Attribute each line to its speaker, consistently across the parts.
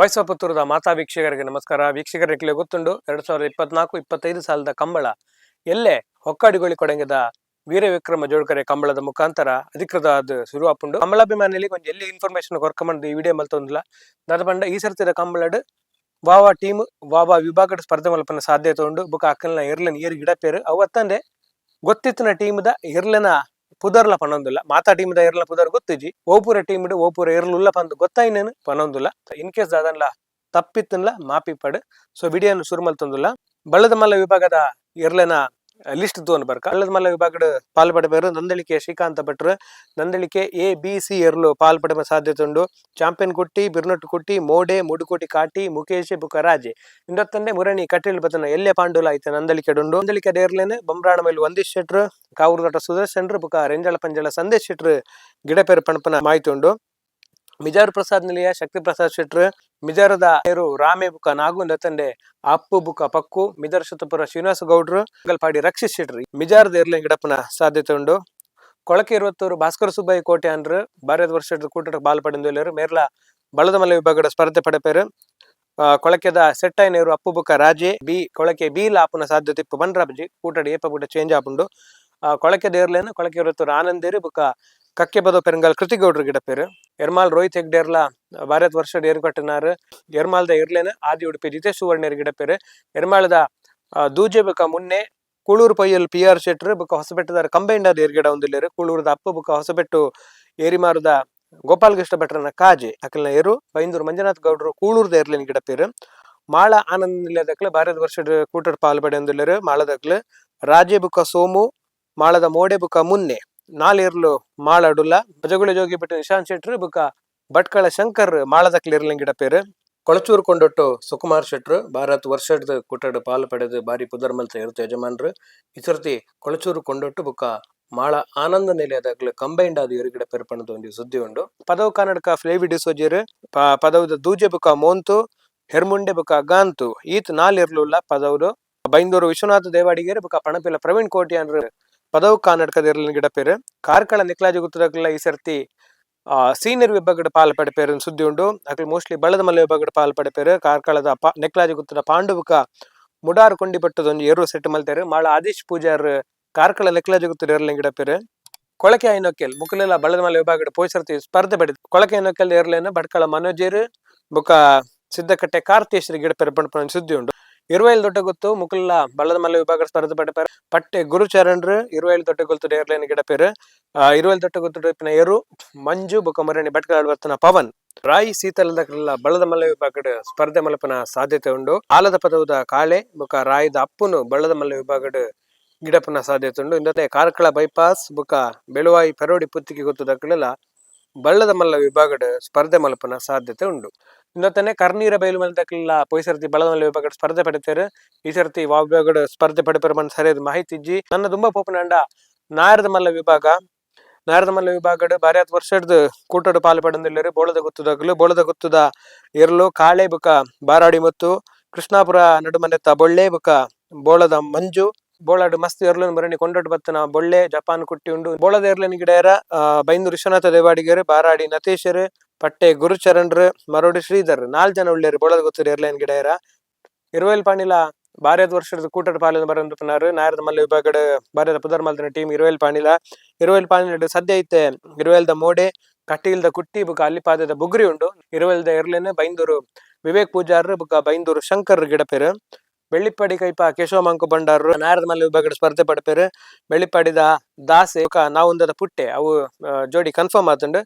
Speaker 1: Voice of ಪುತ್ತೂರದ ಮಾತಾ ವೀಕ್ಷಕರಿಗೆ ನಮಸ್ಕಾರ. ವೀಕ್ಷಕರಿಗೆ ಗೊತ್ತುಂಡು ಎರಡ್ ಸಾವಿರದ ಇಪ್ಪತ್ನಾಲ್ಕು, ಇಪ್ಪತ್ತೈದು ಸಾಲದ ಕಂಬಳ. ಎಲ್ಲೇ ಹೊಕ್ಕಾಡಿಗೊಳಿ ಕೊಡಂಗದ ವೀರ ವಿಕ್ರಮ ಜೋಡ್ಕರೆ ಕಂಬಳದ ಮುಖಾಂತರ ಅಧಿಕೃತ ಅದು ಶುರು ಆಪುಂಡು ಕಂಬಳಾಭಿಮಾನಿಲಿ ಕೊಂಚ ಎಲ್ಲಿ ಇನ್ಫಾರ್ಮೇಶನ್ ಕೊರ್ಕೊಂಬಂದು ಈ ವಿಡಿಯೋ ಮಲ್ತೊಂದಿಲ್ಲ ಬಂಡ ಈ ಸರ್ತಿದ ಕಂಬಳಡ್ ವಾವ ಟೀಮ್ ವಾವ ವಿಭಾಗದ ಸ್ಪರ್ಧೆ ಮಲ್ಪನ ಸಾಧ್ಯತೆ ಉಂಡು ಬುಕ್ ಅಕ್ಕಲ್ನ ಇರ್ಲನ್ ಏರ್ ಗಿಡ ಪೇರು. ಅವತ್ತಂದೆ ಗೊತ್ತಿತ್ತಿನ ಟೀಮ್ದ ಎರ್ಲನ ಪುದರ್ಲ ಪನೊಂದುಲ್ಲ. ಮಾತಾ ಟೀಮ್ದ ಇರ್ಲ ಪುದರ್ ಗೊತ್ತಿಜಿ? ಓಪುರ ಟೀಮ್ ಓಪುರ ಇರ್ಲುಲ್ಲ ಪಂದು ಗೊತ್ತಾಯಿನೇನು ಪನೊಂದಿಲ್ಲ. ಇನ್ ಕೇಸ್ ದಾದನ್ಲ ತಪ್ಪಿತ್ತನ್ಲ ಮಾಪಿ ಪಡ್. ಸೊ ವಿಡಿಯೋನು ಶುರು ತಂದುಲ್ಲ ಬಳ್ಳದ ಮಲ್ಲ ವಿಭಾಗದ ಎರ್ಲೆನ ಲಿಸ್ಟ್ ತೋನ್ ಬರ್ಕ. ಅಲ್ಲದ ಮಲ್ಲ ವಿಭಾಗದ ಪಾಲ್ಪಡಬೇರು ನಂದಳಿಕೆ ಶ್ರೀಕಾಂತ ಭಟ್ರು. ನಂದಳಿಕೆ ಎ, ಬಿ, ಸಿ ಎರಲು ಪಾಲ್ಪಡಮ ಸಾಧ್ಯತೆ ಉಂಡು. ಚಾಂಪಿಯನ್ ಕುಟ್ಟಿ, ಬಿರ್ನೊಟ್ಟು ಕುಟ್ಟಿ, ಮೋಡೆ, ಮುಡುಕೋಟಿ ಕಾಟಿ ಮುಖೇಶ್ ಬುಕ ರಾಜೆ ಇಂದತ್ತಂಡೆ ಮುರಣಿ ಕಟ್ಟಿಲ್ ಬತನ ಎಲ್ಲೆ ಪಾಂಡುಲ ಐತೆ ನಂದಳಿಕೆ ಉಂಡು ನಂದಳಿಕೆ ದೇರ್ಲೇನೆ ಬಂಬ್ರಾಣ ಮೇಲೆ ಒಂದಿಶ್ ಶೆಟ್ರು ಕಾವೂರುದಟ ಸುದರ್ಶನ್ರು ಬುಕ ರೆಂಜಳ ಪಂಜಳ ಸಂದೇಶ್ ಶೆಟ್ರ್, ಗಿಡಪೇರು ಪಣಪನ ಮಾಹಿತಿ ಉಂಡು ಮಿಜಾರ್ ಪ್ರಸಾದ್ ನಿಲಯ, ಶಕ್ತಿ ಪ್ರಸಾದ್ ಶೆಟ್ರು ಮಿಜಾರದ ಹೆರು ರಾಮೆ ಬುಕ್ಕ ನಾಗುಂದ ತಂಡೆ ಅಪ್ಪು ಬುಕ್ಕ ಪಕ್ಕು, ಮಿಜಾರ್ ಶತಪುರ ಶ್ರೀನಿವಾಸ ಗೌಡ್ರು ಪಾಡಿ ರಕ್ಷಿತ್ ಶೆಟ್ರಿ. ಮಿಜಾರದ ಇರ್ಲಿಂಗ್ ಗಿಡಪ್ಪನ ಸಾಧ್ಯತೆ ಉಂಡು ಕೊಳಕೆ ಇರುವತ್ತೂರು ಭಾಸ್ಕರ ಸುಬ್ಬಯ್ಯ ಕೋಟೆ ಅಂದ್ರು ಬಾರ್ಯದ ವರ್ಷದ ಕೂಟ ಬಾಲ್ ಪಡೆದು ಮೇರ್ಲ ಬಳದ ಮಲೆ ವಿಭಾಗದ ಸ್ಪರ್ಧೆ ಪಡೆಪೇರು. ಕೊಳಕೆದ ಸೆಟ್ಟೈ ನೇರು ಅಪ್ಪು ಬುಕ್ಕ ರಾಜೆ, ಬಿ, ಕೊಳಕೆ ಬಿ ಲಾಪುನ ಸಾಧ್ಯತೆ ಇಪ್ಪು ಬಂಡ್ರಾಪಜಿ ಕೂಟಡ ಏಪ ಬುಡ ಚೇಂಜ್ ಆಪುಂಡು ಕೊಳಕೆ ದೇರ್ಲೇನು ಕೊಳಕೆ ಇರುವತ್ತೂರು ಆನಂದೇರಿ ಬುಕ್ಕ ಕಕ್ಕೆ ಬದೋ ಪೆರಂಗಲ್ ಕೃತಿಗೌಡ್ರು ಗಿಡ ಎರ್ಮಾಲ್ ರೋಹಿತ್ ಹೆಗ್ಡೇರ್ಲ ಭಾರತ್ ವರ್ಷ ಏರು ಕಟ್ಟಿನಾರು ಎರ್ಮಾಲ್ದ ಇರ್ಲೇನ ಆದಿ ಉಡುಪಿ ಜಿತೇಶ್ ಸುವರ್ಣೇರ್ ಗಿಡಪೇರೆ ಎರ್ಮಾಳದ ದೂಜೆ ಬಕ ಮುನ್ನೆ ಕುಳೂರು ಪೈಯಲ್ ಪಿ ಆರ್ ಶೆಟ್ರ್ ಬುಕ್ಕ ಹೊಸಬೆಟ್ಟದಾರ ಕಂಬೈಂಡ್ ಆದ ಏರ್ಗಿಡ ಒಂದಿಲ್ಲೇರು ಕೂಳೂರದ ಅಪ್ಪು ಬುಕ್ಕ ಹೊಸಬೆಟ್ಟು ಏರಿಮಾರದ ಗೋಪಾಲ್ ಕೃಷ್ಣ ಭಟ್ರನ ಕಾಜೆ ಅಕಲ್ನ ಏರು ಬೈಂದೂರು ಮಂಜುನಾಥ್ ಗೌಡ್ರು ಕೂಳೂರ್ದ ಏರ್ಲಿನ ಗಿಡ ಪೇರು ಮಾಳ ಆನಂದ್ ನಿಲಯದಕ್ಲೆ ಭಾರತ ವರ್ಷದ ಕೂಟರ್ ಪಾಲ್ಪಡೆ ಒಂದಿಲ್ಲೇರು ಮಾಳದಕ್ಲೆ ರಾಜೆ ಬುಕ ಸೋಮು ಮಾಳದ ಮೋಡೆ ಬುಕ ಮುನ್ನೆ ನಾಲೇರ್ಲು ಮಾಳಡುಲ್ಲ ಭಜಗುಳ ಜೋಗಿ ಬಿಟ್ಟು ನಿಶಾಂತ್ ಶೆಟ್ರು, ಬುಕ ಭಟ್ಕಳ ಶಂಕರ್ ಮಾಳದ ಇರ್ಲಿನ ಗಿಡ ಪೇರು. ಕೊಳಚೂರು ಕೊಂಡೊಟ್ಟು ಸುಕುಮಾರ್ ಶೆಟ್ರು, ಭಾರತ್ ವರ್ಷದ ಕೂಟದ ಪಾಲು ಪಡೆದು ಬಾರಿ ಪುದರ್ಮಲ್ ಇರುತ್ತೆ ಯಜಮಾನರು. ಈ ಸರ್ತಿ ಕೊಳಚೂರು ಕೊಂಡೊಟ್ಟು ಬುಕ್ಕ ಮಾಳ ಆನಂದ ನಿಲಯದಾಗ್ಲು ಕಂಬೈಂಡ್ ಆದ ಇರುಗಿಡ ಪೆರ್ಪಣದ ಒಂದು ಸುದ್ದಿ ಉಂಡು. ಪದವು ಕನ್ನಡಕ ಫ್ಲೇವಿ ಡಿಸೋಜಿರು ಪದವದ ದೂಜೆ ಬುಕ ಮೋಂತು, ಹೆರ್ಮುಂಡೆ ಬುಕ ಗಾಂತು. ಈತ್ ನಾಲಿರ್ಲುಲ್ಲ ಪದವರು. ಬೈಂದೂರು ವಿಶ್ವನಾಥ ದೇವಾಡಿಗೇರಿ ಬುಕ್ಕ ಪಣಪಿಲ ಪ್ರವೀಣ್ ಕೋಟಿ ಅನ್ರು ಪದವು ಕನ್ನಡಕದ ಇರಲಿನ ಗಿಡ ಪೇರು. ಕಾರ್ಕಳ ನಿಕ್ಲಾಜಿ ಗುತ್ತದಾಗ್ಲ ಈ ಸರ್ತಿ ಸೀನಿಯರ್ ವಿಭಾಗದ ಪಾಲ್ ಪೇರು ಸುದ್ದಿ ಉಂಡು. ಅಕ್ಲು ಮೋಸ್ಟ್ಲಿ ಬಳ್ಳದ ಮಲ್ಲ ವಿಭಾಗದ ಪಾಲ್ ಪೇರು. ಕಾರ್ಕಳದ ಪಾ ನೆಕ್ಲಾಜಿ ಪಾಂಡುವಕ ಪಾಂಡುಬುಕ ಮುಡಾರು ಕೊಂಡಿ ಪಟ್ಟದೊಂದು ಎರಡು ಎರು ಸೆಟ್ ಮಲ್ತೇರು. ಮಾಳ ಆದೀಶ್ ಪೂಜಾರ್ ಕಾರ್ಕಳ ನೆಕ್ಲಾಜಿ ಗುತ್ತದ ಇರಲಿನ ಗಿಡ ಪೇರು. ಕೊಳಕೆ ಐನೊಕ್ಕೆಲ್ ಮುಕ್ಕಲೆಲ್ಲ ಬಳ್ಳದ ಮಲ್ಲ ವಿಭಾಗದ ಪೋಷರ್ತಿ ಸ್ಪರ್ಧೆ ಪಡೆದು ಕೊಳಕೆ ಐನೊಕ್ಕೆಲ್ ಇರಲೇನು ಭಟ್ಕಳ ಮನೋಜೇರು ಬುಕ ಸಿದ್ದಕಟ್ಟೆ ಕಾರ್ತೀಶ್ರಿ ಗಿಡ ಪೇರು ಸುದ್ದಿ ಉಂಡು. ಇರುವೈಲ್ ದೊಡ್ಡ ಗೊತ್ತು ಮುಕುಲ್ಲ ಬಳ್ಳದ ಮಲ್ಲ ವಿಭಾಗ ಸ್ಪರ್ಧೆ ಪಡೆ ಪಟ್ಟೆ ಗುರುಚರಣ್ರು ಇರುವೈಲ್ ದೊಡ್ಡ ಗೊತ್ತು ಏರ್ಲೈನ್ ಗಿಡ ಪೇರು. ಆ, ಇರುವೈಲ್ ದೊಡ್ಡ ಗೊತ್ತು ಡೇಪಿನ ಎರು ಮಂಜು ಬುಕಮರಣಿ ಭಟ್ಕಳ ಬರ್ತನ ಪವನ್. ರಾಯಿ ಕಲ್ಲ ಬಳ್ಳದ ಮಲ್ಲ ವಿಭಾಗದ ಸ್ಪರ್ಧೆ ಮಲ್ಪನ ಸಾಧ್ಯತೆ ಉಂಡು. ಆಲದ ಪದವುದ ಕಾಳೆ ಬುಕ ರಾಯದ ಅಪ್ಪುನು ಬಳ್ಳದ ಮಲ್ಲ ವಿಭಾಗದ ಗಿಡಪನ ಸಾಧ್ಯತೆ ಉಂಡು. ಇಂದತೆ ಕಾರ್ಕಳ ಬೈಪಾಸ್ ಬುಕ ಬೆಳುವಾಯಿ ಪೆರೋಡಿ ಪುತ್ತಿಗೆ ಗೊತ್ತು ದಕ್ಕಲೆಲ್ಲ ಬಳ್ಳದ ಮಲ್ಲ ವಿಭಾಗದ ಸ್ಪರ್ಧೆ ಮಲ್ಪನ ಸಾಧ್ಯತೆ ಉಂಡು. ಇಂದತ್ತನೆ ಕರ್ನೀರ ಬಯಲು ಮಲ್ದಕ್ಕೆಲ್ಲ ಪೊಯ್ಸರ್ತಿ ಸರ್ತಿ ಮಲ್ಲ ವಿಭಾಗ ಸ್ಪರ್ಧೆ ಪಡಿತೇರು. ಈ ಸರ್ತಿ ವಾ ಸ್ಪರ್ಧೆ ಪಡೆಪರ ಮನ್ ಸರಿಯಾದ ಮಾಹಿತಿ ಇಜ್ಜಿ. ನನ್ನ ತುಂಬಾ ಪೋಪನಂಡ ನಾರದ ಮಲ್ಲ ವಿಭಾಗ. ನಾರದ ಮಲ್ಲ ವಿಭಾಗಡ್ ಬಾರ್ಯಾತ್ ವರ್ಷದ ಕೂಟಡು ಪಾಲು ಪಡೆದಿಲ್ಲರು ಬೋಳದ ಗುತ್ತದಾಗಲು ಬೋಳದ ಗುತ್ತುದ ಎರಲು ಕಾಳೆ ಬುಕ ಬಾರಾಡಿ ಮತ್ತು. ಕೃಷ್ಣಾಪುರ ನಡುಮನೆತ್ತ ಬೊಳ್ಳೆ ಬುಕ ಬೋಳದ ಮಂಜು. ಬೋಳಾಡು ಮಸ್ತ್ ಎರ್ಲನ್ ಮರಣಿ ಕೊಂಡೊಟ್ಟು ಬತ್ತನ ಬೊಳ್ಳೆ ಜಪಾನ್ ಕುಟ್ಟಿ ಉಂಡು. ಬೋಳದ ಎರ್ಲನ್ ಗಿಡ ಬೈಂದು ವಿಶ್ವನಾಥ ದೇವಾಡಿಗರು, ಬಾರಾಡಿ ನತೇಶರು. ಪಟ್ಟೆ ಗುರುಚರಣ್ರು ಮರೋಡಿ ಶ್ರೀಧರ್ ನಾಲ್ ಜನ ಉಳ್ಳೇರು ಬೋಳದ ಗೊತ್ತರು ಏರ್ಲೈನ್ ಗಿಡಯರ ಇರುವೈಲ್ ಪಾಣಿಲ ಬಾರ್ಯದ ವರ್ಷದ ಕೂಟದ ಪಾಲಿನ ಬರಂದು ಪುನಾರು ನಾಯರದ ಮಲ್ಲ ವಿಭಾಗದ ಬಾರ್ಯದ ಪುದರ್ ಮಲ್ತನ ಟೀಮ್ ಇರುವೆಲ್ ಪಾಣಿಲ. ಇರುವೆಲ್ ಪಾಣಿಲ ಸದ್ಯ ಐತೆ. ದ ಮೋಡೆ, ಕಟ್ಟಿಲ್ದ ಕುಟ್ಟಿ, ಬುಕ ಅಲ್ಲಿಪಾದದ ಬುಗ್ರಿ ಉಂಡು. ಇರುವೆಲ್ದ ಇರ್ಲೇನೆ ಬೈಂದೂರು ವಿವೇಕ್ ಪೂಜಾರ್ ಬುಕ ಬೈಂದೂರು ಶಂಕರ್ ಗಿಡಪೇರು. ಬೆಳ್ಳಿಪ್ಪಾಡಿ ಕೈಪ ಕೇಶವ ಮಂಕು ಬಂಡಾರರು ನಾಯರದ ಮಲ್ಲ ವಿಭಾಗದ ಸ್ಪರ್ಧೆ ಪಡಪೇರು. ಬೆಳ್ಳಿಪ್ಪಾಡಿದ ದಾಸೆ ನಾವುಂದದ ಪುಟ್ಟೆ, ಅವು ಜೋಡಿ ಕನ್ಫರ್ಮ್ ಆತುಂಡು.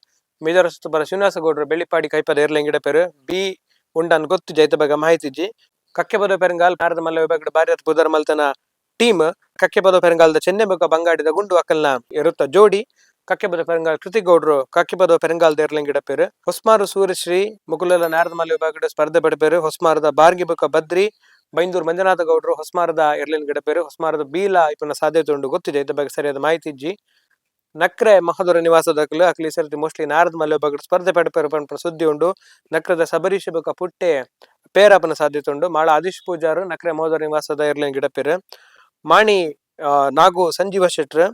Speaker 1: ಮಿಜೋರ ಬರ ಶ್ರೀನಿವಾಸ ಗೌಡ್ರು ಬೆಳ್ಳಿಪಾಡಿ ಕೈಪದ ಏರ್ಲೆಂಗ್ ಗಿಡಪೇರು ಬಿ ಉಂಡನ್ ಗೊತ್ತು ಜೈತ ಬಗ್ಗೆ ಜಿ. ಕಕ್ಕೆ ಬದೋ ಪೆರಂಗಾಲ್ ಭಾರತ ಮಲ್ಲ ವಿಭಾಗದ ಭಾರತ ಬುಧರ್ ಮಲ್ತನ ಟೀಮ್. ಕಕ್ಕೆ ಬದೋ ಪೆರಂಗಾಲ್ದ ಚೆನ್ನೈ ಬಗ್ಗೆ ಬಂಗಾಡಿದ ಗುಂಡು ಅಕಲ್ನ ಇರುತ್ತ ಜೋಡಿ. ಕಕ್ಕೆ ಬದೋ ಪೆರಂಗಾಲ್ ಕೃತಿಗೌಡ್ರು ಕಕ್ಕೆ ಬದೋ ಪೆರಂಗಾಲ್ ದೇರ್ಲೆಂಗ್ ಗಿಡಪೇರು ಹೊಸ್ಮಾರು ಸೂರ್ಯಶ್ರೀ ಮುಕುಲಲ ನಾರದ ಮಲ್ಲ ವಿಭಾಗದ ಸ್ಪರ್ಧೆ ಪಡೆಪೇರು ಹೊಸ್ಮಾರದ ಬಾರ್ಗಿ ಬುಕ ಬದ್ರಿ ಬೈಂದೂರು ಮಂಜುನಾಥ ಗೌಡ್ರು ಹೊಸ್ಮಾರದ ಎರ್ಲಿನ್ ಗಿಡಪೇರು ಹೊಸ್ಮಾರದ ಬೀಲ ಇಪ್ಪನ ಸಾಧ್ಯತೆ ಉಂಡು ಗೊತ್ತಿದೆ ಇದ್ರ ಬಗ್ಗೆ ಸರಿಯಾದ ಮಾಹಿತಿ ಇಜ್ಜಿ ನಕ್ರೆ ಮಹದೂರ ನಿವಾಸದಕ್ಲು ಅಕ್ಲಿ ಸರ್ತಿ ಮೋಸ್ಟ್ಲಿ ನಾರದ ವಿಭಾಗದ ಸ್ಪರ್ಧೆ ಪಡೆಪೇರು ಸುದ್ದಿ ಉಂಡು. ನಕ್ರದ ಸಬರೀಶ ಬುಕ ಪುಟ್ಟೆ ಪೇರಪ್ಪನ ಸಾಧ್ಯತೆ ಉಂಡು. ಮಾಳ ಆದಿಶ್ ಪೂಜಾರು ನಕ್ರೆ ಮಹದೂರ ನಿವಾಸದ ಇರ್ಲಿ ಗಿಡಪೇರು ಮಾಣಿ ನಾಗು ಸಂಜೀವ ಶೆಟ್ರ್,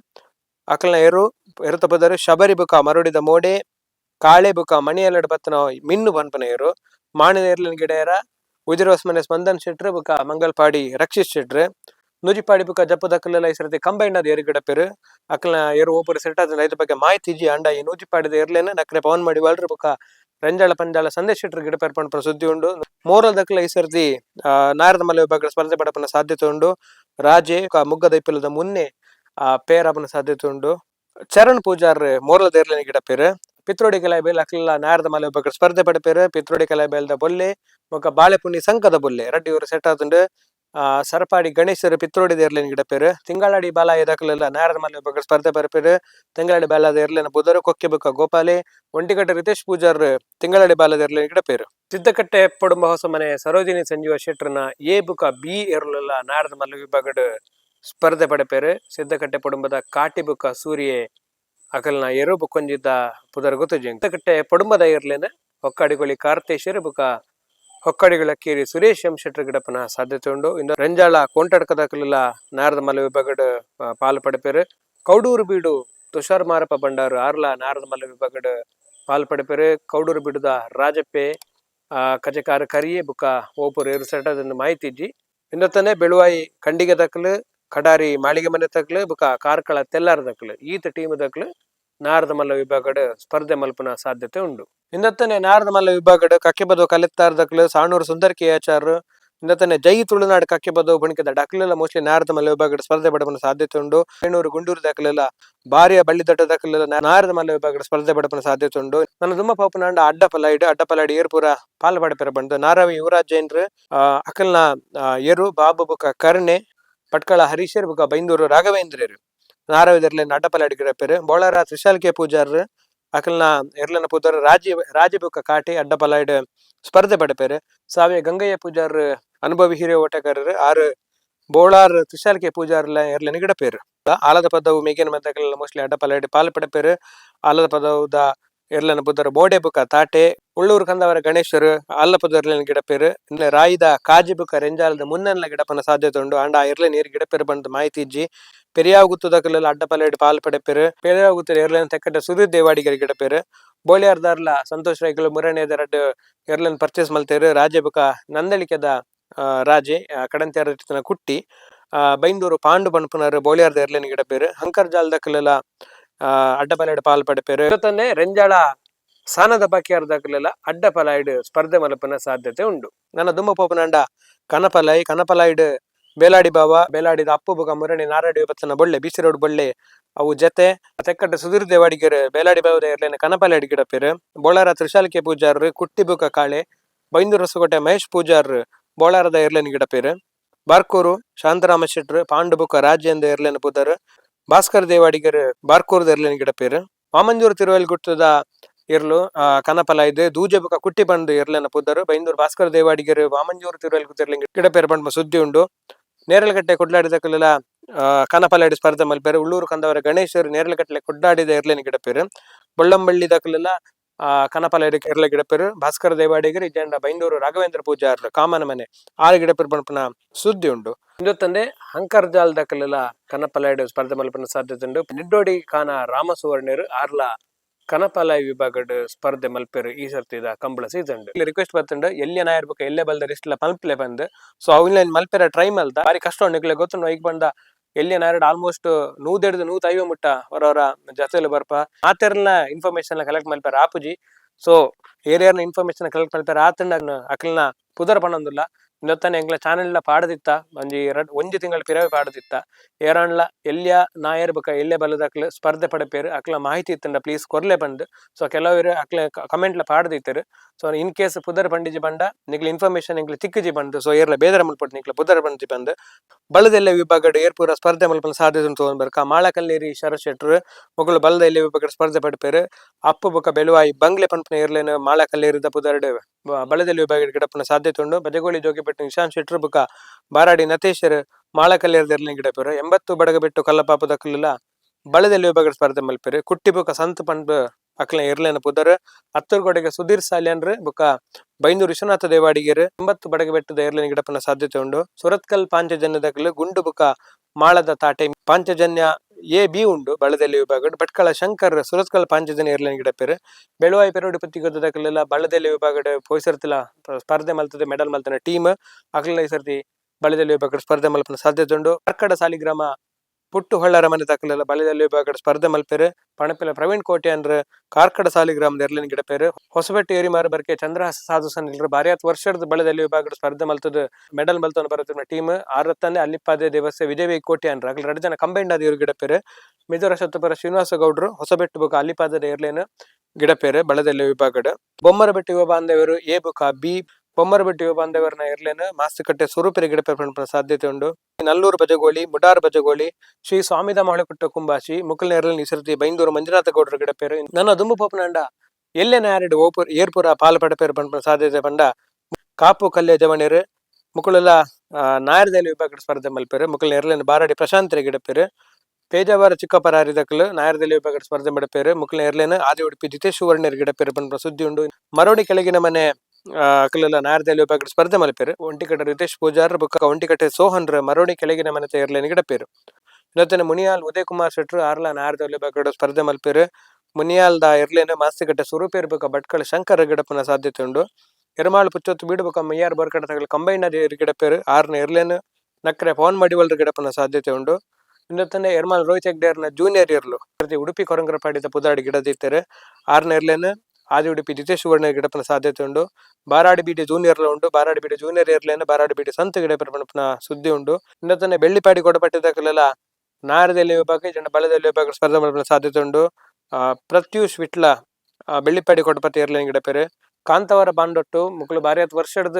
Speaker 1: ಅಕಲ್ನ ಎರು, ಎರುತ ಬದರು ಶಬರಿ ಬುಕ ಮರುಡಿದ ಮೋಡೆ, ಕಾಳೆ ಬುಕ ಮಣಿಯಲ್ಲಡ ಬತ್ತನ ಮಿನ್ನು ಬನ್ಪನ ಎರು. ಮಾಣಿನ ಇರ್ಲಿನ ಗಿಡೆಯರ ಉಜಿರೋಸ್ಮನೆ ಸ್ಪಂದನ್ ಶೆಟ್ರ್ ಬುಕ ಮಂಗಲ್ಪಾಡಿ ರಕ್ಷಿತ್ ಶೆಟ್ರು. ನುಜಿಪಾಡಿ ಬುಕ ಜಪದ ಅಕ್ಕಲೆಲ್ಲ ಈ ಸರ್ತಿ ಕಂಬೈನದ ಏರಿ ಗಿಡಪೆರು ಅಕ್ಲ ಏರು ಸೆಟ್ ಆದ ಐದು ಬಗ್ಗೆ ಮಾಹಿತಿ ಇಜ್ಜಿ ಅಂಡ ಈ ನೂಜಿಪಾಡಿದ ಇರ್ಲೇನ ನಕ್ರೆ ಪವನ್ ಮಾಡಿ ವಾಲ್ರು ಬುಕ ರಂಜಾಳ ಪಂಜಾಳ ಸಂದೇಶ ಶೆಟ್ರು ಗಿಡ ಪಂಡ ಸುದ್ದಿ ಉಂಡು. ಮೋರಲ್ ದಕ್ಕಲ ಈ ಸರ್ತಿ ನಾರದ ಮಲೆ ವಿಭಾಗದ ಸ್ಪರ್ಧೆ ಪಡಪನ ಸಾಧ್ಯತೆ ಉಂಡು. ರಾಜೆ ಮುಗ್ಗದ ಇಪ್ಪಿಲದ ಮುನ್ನೆ, ಆ ಪೇರಪನ ಸಾಧ್ಯತೆ ಉಂಡು. ಚರಣ್ ಪೂಜಾರ್ ಮೋರಲ್ ಗಿಡ ಗಿಡಪೇರು ಪಿತ್ರೋಡಿ ಕಲಾಬೇಲ್ ಅಕ್ಲೆಲ್ಲ ನಾರದ ಮಲೆ ವಿಭಾಗದ ಸ್ಪರ್ಧೆ ಪಡಪೇರು ಪಿತ್ರೋಡಿ ಕಲಾಬೇಲ್ದ ಬೊಲ್ಲೆ ಬೊಕ ಬಾಳೆಪುಣ್ಣಿ ಸಂಕದ ಬೊಲ್ಲೆ. ರಡ್ಡಿ ಇವರು ಸೆಟ್ ಆತುಂಡು. ಸರಪಾಡಿ ಗಣೇಶರು ಪಿತ್ರೋಡಿ ಗಿಡ ಪೇರು. ತಿಂಗಳಾಡಿ ಬಾಲ ಇದಕ್ಲೆಲ್ಲ ನಾರದ ಮಲೆ ಒಬ್ಬ ಸ್ಪರ್ಧೆ ಬರಪೇರು ತಿಂಗಳಾಡಿ ಬಾಲದ ಇರ್ಲಿನ ಬುಧರು ಕೊಕ್ಕೆ ಬುಕ ಗೋಪಾಲಿ. ಒಂಟಿಗಟ್ಟ ರಿತೇಶ್ ಪೂಜಾರ್ ತಿಂಗಳಾಡಿ ಬಾಲದ ಇರ್ಲಿನ ಗಿಡಪೇರು ಸಿದ್ದಕಟ್ಟೆ ಪಡುಂಬ ಹೊಸ ಮನೆ ಸರೋಜಿನಿ ಸಂಜೀವ ಶೆಟ್ರನ ಎ ಬುಕ ಬಿ ಇರ್ಲಿಲ್ಲ ನಾರದ ಮಲ್ಲ ವಿಭಾಗದ ಸ್ಪರ್ಧೆ ಪಡಪೇರು ಸಿದ್ದಕಟ್ಟೆ ಪಡುಂಬದ ಕಾಟಿ ಬುಕ ಸೂರ್ಯೆ ಅಕಲ್ನ ಎರು ಬುಕ್ಕೊಂಜಿದ್ದ ಪುದರ್ ಗೊತ್ತು ಸಿದ್ದಕಟ್ಟೆ ಪಡುಂಬದ ಇರ್ಲಿನ ಹೊಕ್ಕಾಡಿಗೊಳಿ ಕಾರ್ತೇಶ್ವರ ಬುಕ ಹೊಕ್ಕಡಿಗಳ ಕೇರಿ ಸುರೇಶ್ ಎಂ ಶೆಟ್ರ್ ಗಿಡಪನ ಸಾಧ್ಯತೆ ಉಂಡು ಇನ್ನು ರಂಜಾಳ ಕೊಂಟಡ್ಕದಕಲೆಲ್ಲ ನಾರದ ಮಲ ವಿಭಾಗಡ್ ಪಾಲು ಪಡಪೇರು. ಕೌಡೂರು ಬೀಡು ತುಷಾರ್ ಮಾರಪ್ಪ ಬಂಡಾರು ಆರ್ಲ ನಾರದ ಮಲ ವಿಭಾಗಡ್ ಪಾಲು ಪಡಪೇರು. ಕೌಡೂರು ಬೀಡುದ ರಾಜಪ್ಪೆ ಕಜಕಾರ ಕರಿಯೇ ಬುಕ ಓಪುರ್ ಏರು ಸೆಟದನ್ನು ಮಾಹಿತಿ ಇಜ್ಜಿ ಇನ್ನೊತ್ತನೆ ಬೆಳುವಾಯಿ ಖಂಡಿಗೆ ದಕ್ಕಲು ಕಡಾರಿ ಮಾಳಿಗೆ ಮನೆ ತಕ್ಲು ಬುಕ ಕಾರ್ಕಳ ತೆಲ್ಲಾರ ದಕ್ಕಲು ಈತ ಟೀಮ್ ದಕ್ಲು. ನಾರದ ಮಲ್ಲ ವಿಭಾಗದ ಸ್ಪರ್ಧೆ ಮಲ್ಪನ ಸಾಧ್ಯತೆ ಉಂಡು ಇಂದತ್ತನೆ ನಾರದ ಮಲ್ಲ ವಿಭಾಗದ ಕಕ್ಕೆ ಕಲೆತ್ತಾರ್ ದಕ್ಲು ಸಾಣೂರು ಸುಂದರ್ ಕೆ ಆಚಾರ್ ಇಂದತ್ತನೆ ಜೈ ತುಳುನಾಡು ಕಕ್ಕೆ ಬದೋ ಬಣಿಕದ ಡಕ್ಲೆಲ್ಲ ಮೋಸ್ಟ್ಲಿ ನಾರದ ಮಲ್ಲ ವಿಭಾಗದ ಸ್ಪರ್ಧೆ ಪಡಪನ ಸಾಧ್ಯತೆ ಉಂಡು ಬೇಣೂರು ಗುಂಡೂರು ದಕ್ಲೆಲ್ಲ ಬಾರಿಯ ಬಳ್ಳಿ ದಟ್ಟ ದಕ್ಲೆಲ್ಲ ನಾರದ ಮಲ್ಲ ವಿಭಾಗದ ಸ್ಪರ್ಧೆ ಪಡಪನ ಸಾಧ್ಯತೆ ಉಂಡು ನನ್ನ ದುಮ್ಮ ಪಾಪನಾಂಡ ಅಡ್ಡ ಪಲಾಯ್ಡು ಅಡ್ಡ ಏರ್ಪುರ ಪಾಲ್ ಪಡಪೆರ ಬಂದು ನಾರಾವಿ ಯುವರಾಜ್ ಜೈನ್ರು ಅಕಲ್ನ ಏರು, ಬಾಬು ಬುಕ ಕರ್ಣೆ, ಪಟ್ಕಳ ಹರೀಶರ್ ಬುಕ ಬೈಂದೂರು ರಾಘವೇಂದ್ರರು. ನಾರಾವಿದರ್ಲೆ ಅಡ್ಡಪಲಾಡಿ ಗಿಡಪೇರು ಬೋಳಾರ ತ್ರಿಶಾಲ್ ಕೆ ಪೂಜಾರ್ ಅಕಲ್ನ ಎರ್ಲನ ಪೂಜಾರ್ ರಾಜಿ ರಾಜಿ ಬುಕ ಕಾಟಿ ಅಡ್ಡಪಲಾಯ್ಡ್ ಸ್ಪರ್ಧೆ ಪಡಪೇರು ಸಾವೆ ಗಂಗಯ್ಯ ಪೂಜಾರ್ ಅನುಭವಿ ಹಿರಿಯ ಓಟಗಾರರು, ಆರು ಬೋಳಾರ್ ತ್ರಿಶಾಲ್ ಕೆ ಪೂಜಾರ್ಲ ಎರ್ಲನ ಗಿಡಪೇರು ಆಲದ ಪದವು ಮೇಗಿನ ಮದ್ದಕಲೆಲ್ಲ ಮೋಸ್ಟ್ಲಿ ಅಡ್ಡಪಲಾಯ್ಡ್ ಪಾಲ್ ಪಡಪೇರು ಆಲದ ಪದವುದ ಎರ್ಲನ ಬುದ್ಧರ? ಬೋಡೆ ಬುಕ ತಾಟೆ ಉಳ್ಳೂರು ಕಂದವರ ಗಣೇಶರು ಅಲ್ಲಪದ ಎರ್ಲಿನ ಗಿಡಪೇರು ಇಲ್ಲ ರಾಯಿದ ಕಾಜಿ ಬುಕ ರೆಂಜಾಲದ ಮುನ್ನೆಲ್ಲ ಗಿಡಪನ ಸಾಧ್ಯತೆ ಉಂಡು. ಅಂಡ ಎರ್ಲೆ ನೀರು ಗಿಡಪೇರು ಬಂದ ಮಾಹಿತಿ ಇಜ್ಜಿ. ಪೆರಿಯಾವ್ ಅಡ್ಡ ಅಡ್ಡಪಲ್ಲೆಡ್ ಪಾಲ್ ಪಡೆಪೇರು ಪೆರಿಯಾವ್ ಗುತ್ತದ ಎರ್ಲೆನ ತೆಕ್ಕಟ ಸುದೀರ್ ದೇವಾಡಿಗರ ಗಿಡಪೇರು. ಬೋಳಿಯಾರ್ದಾರ್ಲ ಸಂತೋಷ್ ರೈಗಳು ಮುರಣಿಯದ ರಡ್ ಎರ್ಲನ್ ಪರ್ಚೇಸ್ ಮಲ್ತೇರು. ರಾಜೆ ಬುಕ ನಂದಳಿಕೆದ ಆ, ರಾಜೆ ಕಡಂತ್ಯಾರ ಕುಟ್ಟಿ ಆ, ಬೈಂದೂರು ಪಾಂಡು ಬಣ್ಪುನರ್ ಬೋಳಿಯಾರ್ದ ಎರ್ಲನ್ ಗಿಡಪೇರು. ಹಂಕರ್ ಆ ಅಡ್ಡಪಲ್ಲೆಡ್ ಪಾಲ್ ಪಡೆಪೇರು ಇವತ್ತನ್ನೇ ರೆಂಜಾಳ ಸಾನದ ಅರ್ಧಕ್ಕಲೆಲ್ಲ ಅಡ್ಡಪಲಾಯ್ಡ್ ಸ್ಪರ್ಧೆ ಮಲಪನ ಸಾಧ್ಯತೆ ಉಂಡು ನನ್ನ ದುಮ್ಮ ಪೋಪನಂಡ ಕನಪಲಾಯ್ ಕನಪಲಾಯ್ಡ್ ಬೇಲಾಡಿ ಬಾವ ಬೇಲಾಡಿದ ಅಪ್ಪು ಬುಗ ಮುರಣಿ ನಾರಾಡಿ ಬತ್ತನ ಬೊಳ್ಳೆ, ಬಿಸಿ ರೋಡ್ ಬೊಳ್ಳೆ, ಅವು ಜತೆ, ತೆಕ್ಕಟ್ಟ ಸುಧೀರ್ ದೇವಾಡಿಗರು, ಬೇಲಾಡಿ ಬಾವದ ಇರ್ಲೇನೆ ಕನಪಲಾಯ್ಡ್ ಗಿಡಪೇರು ಬೋಳಾರ ತ್ರಿಶಾಲಿಕೆ ಪೂಜಾರ್ ಕುಟ್ಟಿ ಬುಕ ಕಾಳೆ, ಬೈಂದೂರು ಹೊಸಕೋಟೆ ಮಹೇಶ್ ಪೂಜಾರ್ ಬೋಳಾರದ ಇರ್ಲೇನ ಗಿಡಪೇರು, ಬಾರ್ಕೂರು, ಶಾಂತರಾಮ ಶೆಟ್ರು ಪಾಂಡು ಬುಕ ರಾಜೇಂದ್ರ ಇರ್ಲೇನ ಪುದರ್ ಭಾಸ್ಕರ್ ದೇವಾಡಿಗರ್ ಬಾರ್ಕೂರ್ದ ಇರ್ಲೇನ ಮಾಮಂಜೂರ್ ವಾಮಂಜೂರು ತಿರುವಲ್ಗುಟ್ಟದ ಇರ್ಲು ಕನಪಲ ಇದೆ. ದೂಜೆ ಬುಕ ಕುಟ್ಟಿ ಬಂದು ಇರ್ಲೆನ ಪುದ್ದರು. ಬೈಂದೂರು ಭಾಸ್ಕರ್ ದೇವಾಡಿಗರು ವಾಮಂಜೂರು ತಿರುವಲ್ಗುತ್ತಿರ್ಲಿ ಗಿಡಪೇರು ಬಂಡ ಸುದ್ದಿ ಉಂಡು. ನೇರಲಗಟ್ಟೆ ಕೊಡ್ಲಾಡಿದಕ್ಕೆಲ್ಲ ಕನಪಲಾಡಿ ಸ್ಪರ್ಧೆ ಮಲ್ಪೇರು. ಉಳ್ಳೂರು ಕಂದವರ ಗಣೇಶರು ನೇರಲಗಟ್ಟಲೆ ಕೊಡ್ಡಾಡಿದ ಇರ್ಲೇನ ಗಿಡಪೇರು ಬೊಳ್ಳಂಬಳ್ಳಿ ದಕ್ಕಲೆಲ್ಲ ಕನಪಲಾಡಿ ಕೇರಳ ಗಿಡಪೇರು, ಭಾಸ್ಕರ ದೇವಾಡಿಗರು ಇಜಂಡ ಬೈಂದೂರು ರಾಘವೇಂದ್ರ ಪೂಜಾರ್ ಕಾಮನ ಮನೆ, ಆರು ಗಿಡಪೇರು ಪನ್ಪುನ ಸುದ್ದಿ ಉಂಡು ಇಂದೊತ್ತಂದೆ ಹಂಕರ್ಜಾಲ್ ದಕ್ಕಲೆಲ್ಲ ಕನಪಲಾಯ್ಡ್ ಸ್ಪರ್ಧೆ ಮಲ್ಪನ ಸಾಧ್ಯತೆ ಉಂಡು ನಿಡ್ಡೋಡಿ ಕಾನ ಸುವರ್ಣರು ಆರ್ಲ ಕನಪಲಾಯ್ ವಿಭಾಗಡ್ ಸ್ಪರ್ಧೆ ಮಲ್ಪೆರ್ ಈ ಸರ್ತಿದ ಕಂಬಳ ಸೀಸನ್ ಇಲ್ಲಿ ರಿಕ್ವೆಸ್ಟ್ ಬರ್ತುಂಡು ಎಲ್ಲೇ ನಾ ಇರ್ಬೇಕು ಎಲ್ಲೇ ಬಲ್ದ ರಿಸ್ಟ್ಲ ಮಲ್ಪಲೆ ಬಂದು. ಸೊ ಅವ್ನ ಮಲ್ಪೆರ ಟ್ರೈ ಮಲ್ದ ಬಾರಿ ಕಷ್ಟ ಉಂಡು ಗೊತ್ತು ಈಗ ಬಂದ ಎಲ್ಲಿ ನಾರಡ್ ಆಲ್ಮೋಸ್ಟ್ ನೂದೆಡ್ದು ನೂತ ಐವ ಮುಟ್ಟ ಅವರವರ ಜೊತೆಲಿ ಬರ್ಪ. ಆತರನ್ನ ಇನ್ಫಾರ್ಮೇಶನ್ ಕಲೆಕ್ಟ್ ಮಾಡ್ತಾರೆ ಆಪುಜಿ. ಸೊ ಏರಿಯಾನ ಇನ್ಫಾರ್ಮೇಶನ್ ಕಲೆಕ್ಟ್ ಮಲ್ಪೆರ ಆತಂಡ ಅಕಲ್ನ ಬಣ್ಣ ಪಣಂದುಲ್ಲ ಇನ್ನೊತ್ತನೆ ಎಂಗ್ಲ ಚಾನೆಲ್ನ ಪಾಡದಿತ್ತ ಒಂದು ಎರಡು, ಒಂಜಿ ತಿಂಗಳ ಪಿರವೆ ಪಾಡದಿತ್ತ. ಏರಾಣ್ಲ ಎಲ್ಯ ನಾ ಎಲ್ಲೆ ಎಲ್ಲೇ ಅಕ್ಲ ಸ್ಪರ್ಧೆ ಪಡಪೇರು, ಅಕ್ಲ ಮಾಹಿತಿ ಇತ್ತಂಡ ಪ್ಲೀಸ್ ಕೊರ್ಲೆ ಬಂದು. ಸೊ ಕೆಲವರು ಅಕ್ಲ ಕಮೆಂಟ್ಲ ಪಾಡದಿತ್ತರು. ಸೊ ಇನ್ ಕೇಸ್ ಪುದರ್ ಬಂಡಿಜಿ ಬಂಡ ನಿಗ್ಲ ಇನ್ಫಾರ್ಮೇಶನ್ ನಿಗ್ಲ ತಿಕ್ಕಜಿ ಬಂದು. ಸೊ ಏರ್ಲ ಬೇದರ ಮಲ್ಪಟ್ಟು ನಿಗ್ಲ ಪುದರ್ ಬಂಡಿ ಬಂದು. ಬಲದೆಲ್ಲ ವಿಭಾಗಡ್ ಏರ್ಪುರ ಸ್ಪರ್ಧೆ ಮಲ್ಪನ ಸಾಧ್ಯತೆ ಉಂಟು ಮಾಳಕಲ್ಲೇರಿ ಶರತ್ ಶೆಟ್ರು, ಮೊಗಲು ಬಲದ ಎಲ್ಲ ವಿಭಾಗಡ್ ಸ್ಪರ್ಧೆ ಪಡಪೇರು. ಅಪ್ಪು ಬೊಕ ಬೆಳವಾಯಿ ಬಂಗ್ಲೆ ಪಂಪನ ಏರ್ಲೇನು ಮಾಳಕಲ್ಲೇರಿದ ಪುದರ್ಡ್ ಬಲದಲ್ಲಿ ವಿಭಾಗ ಗಿಡಪನ ಸಾಧ್ಯತೆ ಉಂಡು. ಬಜಗೋಳಿ ಜೋಗಿಪೆಟ್ಟು ನಿಶಾನ್ ಶೆಟ್ರು ಬುಕ ಬಾರಾಡಿ ನತೇಶರ್ ಮಾಳಕಲ್ಲೇರಿದ ಇರ್ಲಿನ ಗಿಡಪೇರು. ಎಂಬತ್ತು ಬಡಗಬಿಟ್ಟು ಕಲ್ಲಪಾಪ ದಕ್ಕಲಿಲ್ಲ ಬಳದಲ್ಲಿ ವಿಭಾಗದ ಸ್ಪರ್ಧೆ ಮಲ್ಪೇರು. ಕುಟ್ಟಿ ಬುಕ ಸಂತ ಪಂಡ್ ಅಕ್ಲ ಇರ್ಲೇನ ಪುದರ್ ಹತ್ತರ್ಗೋಡೆಗೆ ಸುಧೀರ್ ಸಾಲ್ಯನ್ರು ಬುಕ ಬೈಂದೂರು ವಿಶ್ವನಾಥ ದೇವಾಡಿಗೆರು, ಎಂಬತ್ತು ಬಡಗ ಬೆಟ್ಟದ ಏರ್ಲಿನ ಗಿಡಪನ ಸಾಧ್ಯತೆ ಉಂಡು. ಸುರತ್ಕಲ್ ಪಾಂಚಜನ್ಯದ ಗುಂಡು ಬುಕ ಮಾಳದ ತಾಟೆ. ಪಾಂಚಜನ್ಯ ಎ ಬಿ ಉಂಡು ಬಳ್ಳದಲ್ಲಿ ವಿಭಾಗ ಭಟ್ಕಳ, ಶಂಕರ್, ಸುರತ್ಕಲ್ ಪಾಂಚಜನ ಏರ್ಲೈನ್ ಗಿಡಪೇರು. ಬೆಳವಾಯಿ ಪೆರೋಡಿ ಪತ್ತಿ ಗೊತ್ತದಕ್ಕೆಲ್ಲ ಬಳ್ಳದಲ್ಲಿ ವಿಭಾಗ ಪೋಯ್ಸರ್ತಿಲ ಸ್ಪರ್ಧೆ ಮಲ್ತದೆ, ಮೆಡಲ್ ಮಲ್ತನ ಟೀಮ್. ಅಕ್ಲೆಲ್ಲ ಈ ಸರ್ತಿ ಬಳ್ಳದಲ್ಲಿ ವಿಭಾಗ ಸ್ಪರ್ಧೆ ಮಲ್ಪನ ಸಾಧ್ಯತೆ ಉಂಡು ಕರ್ಕಡ, ಸಾಲಿಗ್ರಾಮ ಪುಟ್ಟು ಹೊಳ್ಳರ ಮನೆ ತಕ್ಕಲೆಲ್ಲ ಬಳ್ಳದಲ್ಲಿ ವಿಭಾಗ ಸ್ಪರ್ಧೆ ಮಲ್ಪೇರು, ಪಣಪಿಲ ಪ್ರವೀಣ್ ಕೋಟೆ ಅಂದ್ರೆ ಕಾರ್ಕಡ ಸಾಲಿಗ್ರಾಮದ ಎರ್ಲಿನ ಗಿಡಪೇರು ಹೊಸಬೆಟ್ಟು ಏರಿಮಾರ ಬರ್ಕೆ ಚಂದ್ರಹಾಸ ಸಾಧುಸನ್ ಇಲ್ರ ಬಾರಿ ಹತ್ತು ವರ್ಷದ ಬಳ್ಳದಲ್ಲಿ ವಿಭಾಗದ ಸ್ಪರ್ಧೆ ಮಲ್ತದ. ಮೆಡಲ್ ಮಲ್ತನ ಬರುತ್ತಿನ ಟೀಮ್ ಆರತ್ತನೇ ಅಲ್ಲಿಪಾದೆ ದೇವಸ್ಥೆ ವಿಜಯವಿ ಕೋಟೆ ಅಂದ್ರೆ ಅಗ್ಲ ಎರಡು ಜನ ಕಂಬೈಂಡ್ ಆದ ಇವರು ಗಿಡಪೇರು, ಮಿಜೋರ ಶತಪರ ಶ್ರೀನಿವಾಸ ಗೌಡ್ರು ಹೊಸಬೆಟ್ಟು ಬುಕ್ ಅಲ್ಲಿಪಾದ ಏರ್ಲೇನು ಗಿಡಪೇರು ಬಳ್ಳದಲ್ಲಿ ವಿಭಾಗಡ ಬೊಮ್ಮರ ಯುವ ಬಾಂಧವರು ಎ ಬುಕ, ಬಿ ಬೊಮ್ಮರ ಬೆಟ್ಟ ಯುವ ಬಾಂಧವರನ ಏರ್ಲೇನು ಮಾಸ್ತಿಕಟ್ಟೆ ಸ್ವರೂಪರಿ ಗಿಡಪೇರು ಪಂಪನ ಸಾಧ್ಯತೆ ಉಂಡು ನಲ್ಲೂರು ಬಜಗೋಳಿ ಮುಡಾರ್ ಬಜಗೋಳಿ ಶ್ರೀ ಸ್ವಾಮಿದ ಮಹಳಕುಟ್ಟ ಕುಂಬಾಶಿ ಮುಕ್ಕಲ್ ನೇರಲ್ ನಿಸರ್ತಿ ಬೈಂದೂರು ಮಂಜುನಾಥ ಗೌಡ್ರ ಗಿಡಪೇರು, ನನ್ನ ದುಂಬು ಪೋಪನಂಡ ಎಲ್ಲೆನ ಯಾರಿಡು ಓಪುರ್ ಏರ್ಪುರ ಪಾಲ್ಪಡ ಪೇರು ಪಂಡ ಸಾಧ್ಯತೆ ಪಂಡ, ಕಾಪು ಕಲ್ಲೆ ಜವಣಿರು ಮುಕ್ಕಳೆಲ್ಲ ನಾಯರದಲ್ಲಿ ವಿಭಾಗದ ಸ್ಪರ್ಧೆ ಮಲ್ಪೇರು ಮುಕ್ಕಲ್ ನೇರಲಿನ ಬಾರಾಡಿ ಗಿಡ ಗಿಡಪೇರು, ಪೇಜಾವರ ಚಿಕ್ಕಪ್ಪರ ಹರಿದಕ್ಕಲು ನಾಯರದಲ್ಲಿ ವಿಭಾಗದ ಸ್ಪರ್ಧೆ ಮಡಪೇರು ಮುಕ್ಕಲ್ ನೇರ್ಲೇನ ಆದಿ ಉಡುಪಿ ಜಿತೇಶ್ ಸುವರ್ಣರ್ ಗಿಡಪೇರು ಪಂಪನ ಸುದ್ದಿ ಉಂಡು ಮರೋಡಿ ಕೆಳಗಿನ ಮನೆ ಅಕಲೆಲ್ಲ ನಾರದಲ್ಲಿ ವಿಭಾಗದ ಸ್ಪರ್ಧೆ ಮಲ್ಪೇರು. ಒಂಟಿಕಟ್ಟ ರಿತೇಶ್ ಪೂಜಾರ್, ಬುಕ್ಕ ಒಂಟಿಕಟ್ಟೆ ಸೋಹನ್ರ, ಮರೋಣಿ ಕೆಳಗಿನ ಮನೆ ತೇರ್ಲೇನ ಗಿಡಪೇರು. ಇವತ್ತಿನ ಮುನಿಯಾಲ್ ಉದಯ್ ಕುಮಾರ್ ಶೆಟ್ರು, ಆರ್ಲ ನಾರದಲ್ಲಿ ವಿಭಾಗದ ಸ್ಪರ್ಧೆ ಮಲ್ಪೇರು. ಮುನಿಯಾಲ್ದ ಮಾಸ್ತಿ ಮಾಸ್ತಿಕಟ್ಟೆ ಸ್ವರೂಪೇರ್ ಬುಕ್ಕ ಭಟ್ಕಳ ಶಂಕರ ಗಿಡಪನ ಸಾಧ್ಯತೆ ಉಂಡು. ಎರಮಾಳು ಪುಚ್ಚೊತ್ತು ಬೀಡುಬಕ ಮಯ್ಯಾರ್ ಬರ್ಕಡ ತಗಲು ಕಂಬೈನ್ ಅದೇ ಗಿಡಪೇರು, ಆರ್ನ ಎರ್ಲೇನು ನಕ್ರೆ ಫೋನ್ ಮಡಿವಲ್ರ ಗಿಡಪನ ಸಾಧ್ಯತೆ ಉಂಡು. ಇನ್ನೊತ್ತನೆ ಎರ್ಮಾಲ್ ರೋಹಿತ್ ಹೆಗ್ಡೇರ್ನ ಜೂನಿಯರ್ ಇರ್ಲು ಉಡುಪಿ ಕೊರಂಗರ ಪಾಡಿದ ಪುದಾಡಿ ಗಿಡದಿತ್ತಾರೆ ಆರ್ನ ಎರ್ಲೇನು ಆದಿ ಉಡುಪಿ ಜಿತೇಶ್ ಸುವರ್ಣ ಗಿಡಪನ ಸಾಧ್ಯತೆ ಉಂಡು ಬಾರಾಡಿ ಬಿಟಿ ಜೂನಿಯರ್ಲ ಉಂಡು ಬಾರಾಡಿ ಬಿಟಿ ಜೂನಿಯರ್ ಇರ್ಲೇನು ಬಾರಾಡಿ ಬಿಟಿ ಸಂತ ಗಿಡಪನ ಸುದ್ದಿ ಉಂಡು ಇನ್ನೊತ್ತನೆ ಬೆಳ್ಳಿಪಾಡಿ ಕೊಡಪಟ್ಟಿದ್ದಕ್ಕೆಲ್ಲ ನಾರದಲ್ಲಿ ವಿಭಾಗ ಜನ ಬಲದಲ್ಲಿ ವಿಭಾಗ ಸ್ಪರ್ಧೆ ಮಲ್ಪನ ಸಾಧ್ಯತೆ ಉಂಡು ಪ್ರತ್ಯೂಷ್ ವಿಟ್ಲ ಬೆಳ್ಳಿಪಾಡಿ ಕೊಡಪಟ್ಟಿ ಏರ್ಲೈನ್ ಗಿಡಪೇರು ಕಾಂತವರ ಬಾಂಡೊಟ್ಟು ಮುಕ್ಳು ಬಾರಿ ಹತ್ತು ವರ್ಷದ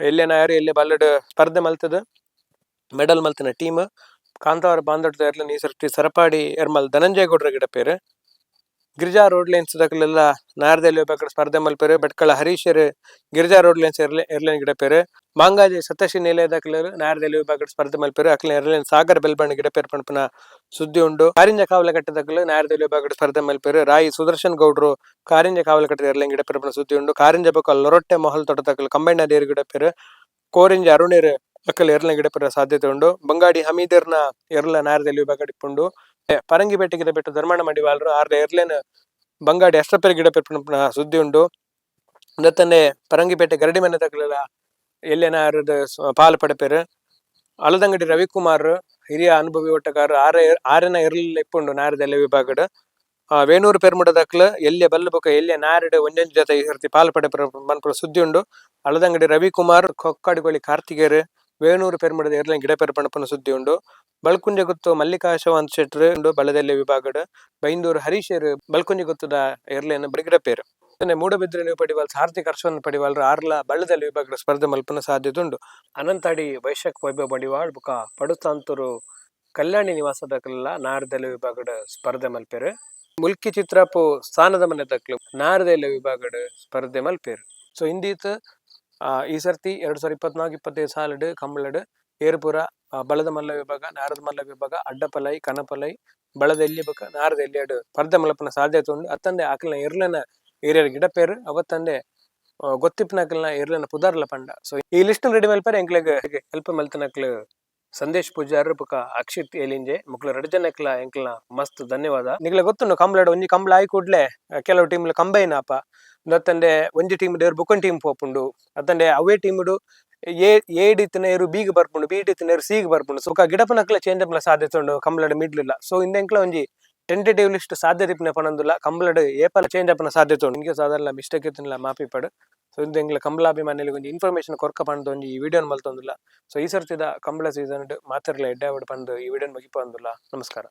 Speaker 1: ಎಲ್ಲೇ ನಾಯರು, ಎಲ್ಲೇ ಬಲ್ಲಡ್ ಸ್ಪರ್ಧೆ ಮಲ್ತದ? ಮೆಡಲ್ ಮಲ್ತಿನ ಟೀಮ್. ಕಾಂತವರ ಬಾಂಡೊಟ್ಟು ಏರ್ಲೈನ್ ಈ ಸರ್ತಿ ಸರಪಾಡಿ ಎರ್ಮಲ್ ಧನಂಜಯ ಗೌಡ್ರ ಗಿಡಪೇರು ಗಿರಿಜಾ ರೋಡ್ ಲೈನ್ಸ್ ದಕ್ಲೆಲ್ಲ ನಾರದಲ್ಲಿ ಹೋಗ್ಬೇಕಾದ್ರೆ ಸ್ಪರ್ಧೆ ಮಲ್ಪೇರು ಬೆಟ್ಕಳ ಹರೀಶರ್, ಗಿರಿಜಾ ರೋಡ್ ಲೈನ್ಸ್ ಏರ್ಲೈನ್ ಗಿಡಪೇರು, ಮಾಂಗಾಜಿ ಸತಶಿ ನಿಲಯದಕ್ಲೆರು ನಾರದಲ್ಲಿ ಹೋಗ್ಬೇಕಾದ್ರೆ ಸ್ಪರ್ಧೆ ಮಲ್ಪೇರು ಅಕ್ಲೆ ಏರ್ಲೈನ್ ಸಾಗರ್ ಬೆಲ್ಬಣ್ಣ ಗಿಡಪೇರು ಪಣಪನ ಸುದ್ದಿ ಉಂಡು. ಕಾರಿಂಜ ಕಾವಲಘಟ್ಟದಕ್ಕಲು ನಾರದಲ್ಲಿ ಹೋಗ್ಬೇಕಾದ್ರೆ ಸ್ಪರ್ಧೆ ಮಲ್ಪೇರು, ರಾಯಿ ಸುದರ್ಶನ್ ಗೌಡ್ರು ಕಾರಿಂಜ ಕಾವಲಕಟ್ಟೆ ಏರ್ಲೈನ್ ಗಿಡಪೇರು ಸುದ್ದಿ ಉಂಡು. ಕಾರಿಂಜ ಬೊಕ್ಕ ಲೊರೊಟ್ಟೆ ಮೊಹಲ್ ತೋಟದಕ್ಕಲು ಕಂಬೈನ ದೇರು ಗಿಡಪೇರು, ಕೋರಿಂಜ ಅರುಣೇರು ಅಕ್ಕಲ್ ಏರ್ಲೈನ್ ಗಿಡಪರ ಸಾಧ್ಯತೆ ಉಂಡು ಬಂಗಾಡಿ ಹಮೀದರ್ನ ವಿಭಾಗ ಇಪ್ಪುಂಡು ಪರಂಗಿ ಪರಂಗಿಪೇಟೆ ಗಿಡ ಬೆಟ್ಟು ಧರ್ಮಣ್ಣ ಮಡಿವಾಲ್ರು ಆರ್ದ ಎರ್ಲೇನ್ ಬಂಗಾಡಿ ಅಷ್ಟಪೇರ ಗಿಡ ಪೆಟ್ಟು ಸುದ್ದಿ ಉಂಡು ಪರಂಗಿ ಪರಂಗಿಪೇಟೆ ಗರಡಿ ಮನೆ ತಗಲ ಎಲ್ಲೇನ ಪಾಲು ಪಡಪೇರು. ಅಳದಂಗಡಿ ರವಿಕುಮಾರ್, ಹಿರಿಯ ಅನುಭವಿ ಒಟ್ಟಗಾರ ಆರ, ಆರನ ಇರಲಿಲ್ಲ ಇಪ್ಪುಂಡು ನಾರದೆಲ್ಲ ಆ, ವೇಣೂರು ಪೆರ್ಮುಡದಕ್ಲ ಎಲ್ಲೇ ಬಲ್ಲ ಬೊಕ ಎಲ್ಲೆ ನಾರಡ್ ಒಂಜೊಂಜಿ ಜೊತೆ ಈ ಸರ್ತಿ ಪಾಲು ಪಡೆ ಮನ್ಪುರ ಸುದ್ದಿ ಉಂಡು ಅಳದಂಗಡಿ ರವಿಕುಮಾರ್ ಕೊಕ್ಕಡಿಗೊಳಿ ಕಾರ್ತಿಗೇರ್ ವೇಣೂರು ಪೆರ್ಮಡದ ಏರ್ಲೈನ್ ಗಿಡ ಪೆರ್ಪಣಪನ ಸುದ್ದಿ ಉಂಡು. ಬಳ್ಕುಂಜ ಗುತ್ತು ಮಲ್ಲಿಕಾಶವಂತ್ ಶೆಟ್ರ್ ಉಂಡು, ಬಲದಲ್ಲಿ ವಿಭಾಗಡ್ ಬೈಂದೂರು ಹರೀಶರ್ ಬಳ್ಕುಂಜ ಗುತ್ತದ ಏರ್ಲೈನ್ ಬರಿಗಿಡ ಪೇರು ಮೂಡಬಿದ್ರೆ ನೀವು ಪಡಿವಾಲ್ ಸಾರ್ಥಿಕ ಹರ್ಷವನ್ ಪಡಿವಾಲ್ರು ಆರ್ಲ ಬಳ್ಳದಲ್ಲಿ ವಿಭಾಗದ ಸ್ಪರ್ಧೆ ಮಲ್ಪನ ಸಾಧ್ಯತೆ ಉಂಡು. ಅನಂತಾಡಿ ವೈಶಾಖ್ ವೈಭವ ಬಡಿವಾಳ್, ಬುಕ ಪಡುಸ್ತಾಂತರು ಕಲ್ಯಾಣಿ ನಿವಾಸದ ಕಲ್ಲ ನಾರದಲ್ಲಿ ವಿಭಾಗದ ಸ್ಪರ್ಧೆ ಮಲ್ಪೇರು. ಮುಲ್ಕಿ ಚಿತ್ರಪು ಸ್ಥಾನದ ಮನೆ ತಕ್ಲು ನಾರದಲ್ಲಿ ವಿಭಾಗದ ಸ್ಪರ್ಧೆ ಮಲ್ಪೇರು. ಸೊ ಇಂದೀತ್ ಈ ಸರ್ತಿ ಎರಡ್ ಸಾವಿರದ ಇಪ್ಪತ್ನಾಲ್ಕು ಇಪ್ಪತ್ತೈದು ಸಾಲಡ್ ಕಂಬಳಡ್ ಏರ್ಪುರ ಬಲದ ಮಲ್ಲ ವಿಭಾಗ ನಾರದ ಮಲ್ಲ ವಿಭಾಗ ಅಡ್ಡಪಲೈ ಕನಪಲೈ ಬಳದ ಎಲ್ಲಿ ಬಕ ನಾರದ ಎಲ್ಲಿಯಡ್ ಪರ್ದೆ ಮಲಪನ ಸಾಧ್ಯತೆ ಉಂಡು ಅತ್ತಂದೆ ಆಕಲಿನ ಇರ್ಲನ ಏರಿಯರ್ ಗಿಡ ಪೇರು ಅವತ್ತಂದೆ ಆ, ಗೊತ್ತಿಪ್ಪನಕಲ್ನ ಇರ್ಲನ ಪುದಾರ್ಲ ಪಂಡ. ಸೊ ಈ ಲಿಸ್ಟ್ ರೆಡಿ ಮಲ್ಪೇರೆ ಎಂಕ್ಲೆಗ್ ಹೆಲ್ಪ್ ಮಲ್ತನಕ್ಲು ಸಂದೇಶ್ ಪೂಜಾರ್ ಬುಕ ಅಕ್ಷಿತ್ ಎಲಿಂಜೆ ಮುಕ್ಲ ಎರಡು ಜನಕ್ಲ ಎಂಕ್ಲ ಮಸ್ತ್ ಧನ್ಯವಾದ. ನಿಗ್ಲ ಗೊತ್ತುಂಡು ಕಂಬ್ಳಡ್ ಒಂಜಿ ಕಂಬ್ಳ ಆಯ್ ಕೂಡ್ಲೆ ಕೆಲವು ಟೀಮ್ಲ ಕಂಬೈನ್ ಆಪ ದತ್ತಂಡೆ ಒಂಜಿ ಟೀಮ್ ಡೇರ್ ಬುಕನ್ ಟೀಮ್ ಪೋಪುಂಡು. ಅತ್ತಂಡೆ ಅವೇ ಟೀಮ್ಡು ಏ, ಏಡಿತ್ತಿನ ಏರು ಬೀಗ್ ಬರ್ಪುಂಡು ಬಿ ಇತ್ತಿನ ಏರು ಸೀಗ್ ಬರ್ಪುಂಡು. ಸೊಕ ಗಿಡಪನಕ್ಲ ಚೇಂಜ್ ಅಪ್ಲ ಸಾಧ್ಯತೆ ಉಂಡು ಕಂಬ್ಳಡ್ ಮಿಡ್ಲಿಲ್ಲ. ಸೊ ಇಂದೆಂಕ್ಲ ಒಂಜಿ ಟೆಂಟೇಟಿವ್ ಲಿಸ್ಟ್ ಸಾಧ್ಯತೆ ಇಪ್ಪನ ಪನಂದುಲ್ಲ ಕಂಬ್ಳಡ್ ಏಪಲ ಚೇಂಜ್ ಅಪ್ನ ಸಾಧ್ಯತೆ ಉಂಡು. ನಿಮಗೆ ಸಾಧಾರಣ ಮಿಸ್ಟೇಕ್ ಇತ್ತಿನ ಮಾಪಿ ಪಡು. ಸೊ ಇಂದು ಎಂಗ್ಲ ಒಂಜಿ ಇನ್ಫಾರ್ಮೇಶನ್ ಕೊರ್ಕ ಪಂದು ಒಂಜಿ ಈ ವಿಡಿಯೋನ್ ಮಲ್ತೊಂದುಲ್ಲ. ಸೊ ಈ ಸರ್ತಿದ ಕಂಬಳ ಸೀಸನ್ ಮಾತಿರ್ಲ ಎಡ್ಡೆ ಪಂದು ಈ ವಿಡಿಯೋನ್ ಮುಗಿಪಂದುಲ್ಲ ನಮಸ್ಕಾರ.